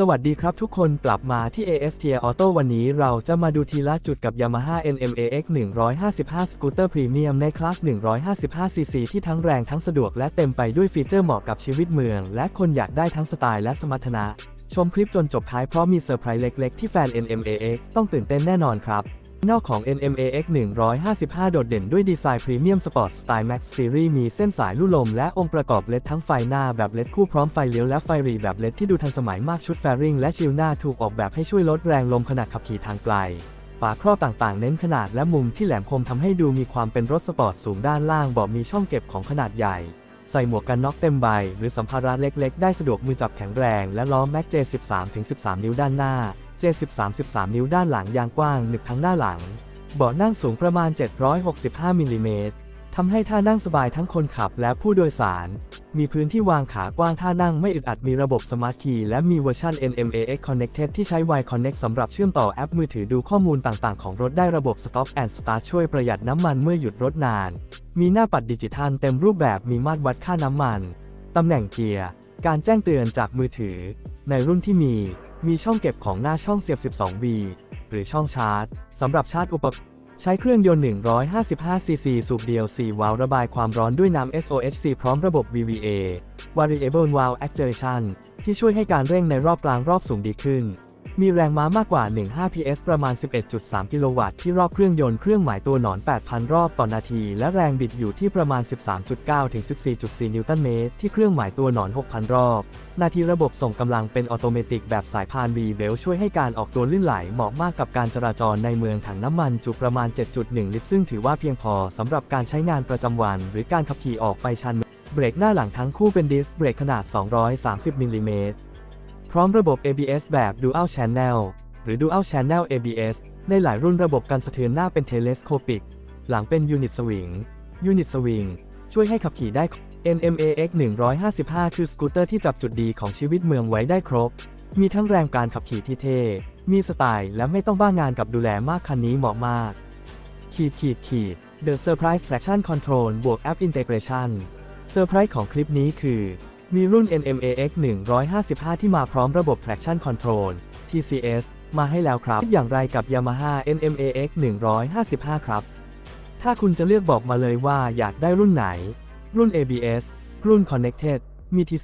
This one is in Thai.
สวัสดีครับทุกคนกลับมาที่ ASTR Auto วันนี้เราจะมาดูทีละจุดกับ Yamaha NMAX 155 สกูตเตอร์พรีเมียมในคลาส 155cc ที่ทั้งแรงทั้งสะดวกและเต็มไปด้วยฟีเจอร์เหมาะกับชีวิตเมือง และคนอยากได้ทั้งสไตล์และสมรรถนะ ชมคลิปจนจบท้ายเพราะมีเซอร์ไพรส์เล็กๆ ที่แฟน NMAX ต้องตื่นเต้นแน่นอนครับ นอกของ NMAX 155 โดดเด่นด้วยดีไซน์พรีเมียมสปอร์ตสไตล์ Max Series มีเส้นสายลู่ลมและองค์ประกอบเลดทั้งไฟหน้าแบบเลดคู่พร้อมไฟเลี้ยวและไฟหรีแบบเลดที่ดูทันสมัยมากชุดแฟริงและชิลหน้าถูกออกแบบให้ช่วยลดแรงลมขณะขับขี่ทางไกล ฝาครอบต่างๆ เน้นขนาดและมุมที่แหลมคมทำให้ดูมีความเป็นรถสปอร์ตสูงด้านล่างเบาะมีช่องเก็บของขนาดใหญ่ใส่หมวกกันน็อกเต็มใบ หรือสัมภาระเล็ก ๆ ได้สะดวกมือจับแข็งแรง และล้อแม็กเจ13 13 นิ้วด้านหน้า เจ13 13นิ้วด้านหลังยางกว้างหนึบทั้งหน้าหลัง เบาะนั่งสูงประมาณ 765 มิลลิเมตรทำให้ท่านั่งสบายทั้งคนขับและผู้โดยสาร มีพื้นที่วางขากว้างท่านั่งไม่อึดอัดมีระบบสมาร์ทคีย์และมีเวอร์ชัน NMAX Connected ที่ใช้ Y Connect สำหรับเชื่อมต่อแอปมือถือดูข้อมูลต่างๆ ของรถได้ระบบ Stop and Start ช่วยประหยัดน้ำมันเมื่อหยุดรถนาน มีหน้าปัดดิจิทัลเต็มรูปแบบมีมาตรวัดค่าน้ำมัน ตำแหน่งเกียร์ การแจ้งเตือนจากมือถือ ในรุ่นที่มี มีช่องเก็บของหน้าช่องเสียบ 12V หรือช่องชาร์จสำหรับชาร์จอุปกรณ์ใช้เครื่องยนต์ 155cc สูบเดียว 4 วาล์วระบายความร้อนด้วยน้ำ SOHC พร้อมระบบ VVA Variable Valve Actuation ที่ช่วยให้การเร่งในรอบกลางรอบสูงดีขึ้น มีแรงม้ามากกว่า 15 PS ประมาณ 11.3 กิโลวัตต์ที่รอบเครื่องยนต์เครื่องหมายตัวหนอน 8,000 รอบต่อนาที และแรงบิดอยู่ที่ประมาณ 13.9 ถึง 14.4 นิวตันเมตรที่เครื่องหมายตัวหนอน 6,000 รอบ นาทีระบบส่งกำลังเป็นออโตเมติกแบบสายพาน V b e l ช่วยให้การออกตัวลื่นไหลเหมาะมากกับการจราจรในเมืองถังน้ำมันจุประมาณ 7.1 ลิตรซึ่งถือว่าเพียงพอสำหรับการใช้งานประจำวัน หรือการขับขี่ออกไปชันเบรกหน้าหลังทั้งคู่เป็นดิสเบรกขนาด 230มิลลิเมตร ร้อมระบบ ABS แบบ Dual Channel หรือ Dual Channel ABS ในหลายรุ่นระบบการสะเทือนหน้าเป็น Telescopic หลังเป็น Unit Swing Unit Swing ช่วยให้ขับขี่ได้ NMAX 155 คือสกูตเตอร์ที่จับจุดดีของชีวิตเมืองไว้ได้ครบ มีทั้งแรงการขับขี่ที่เท่ มีสไตล์และไม่ต้องบ้างงานกับดูแลมากคันนี้เหมาะมาก ขีดขีดขีด The Surprise Traction Control บวก App Integration เซอร์ไพรส์ของคลิปนี้คือ มีรุ่น NMAX 155 ที่มาพร้อมระบบ Traction Control TCS มาให้แล้วครับ อย่างไรกับ Yamaha NMAX 155 ครับ ถ้าคุณจะเลือกบอกมาเลยว่าอยากได้รุ่นไหน รุ่น ABS รุ่น Connected มี TCS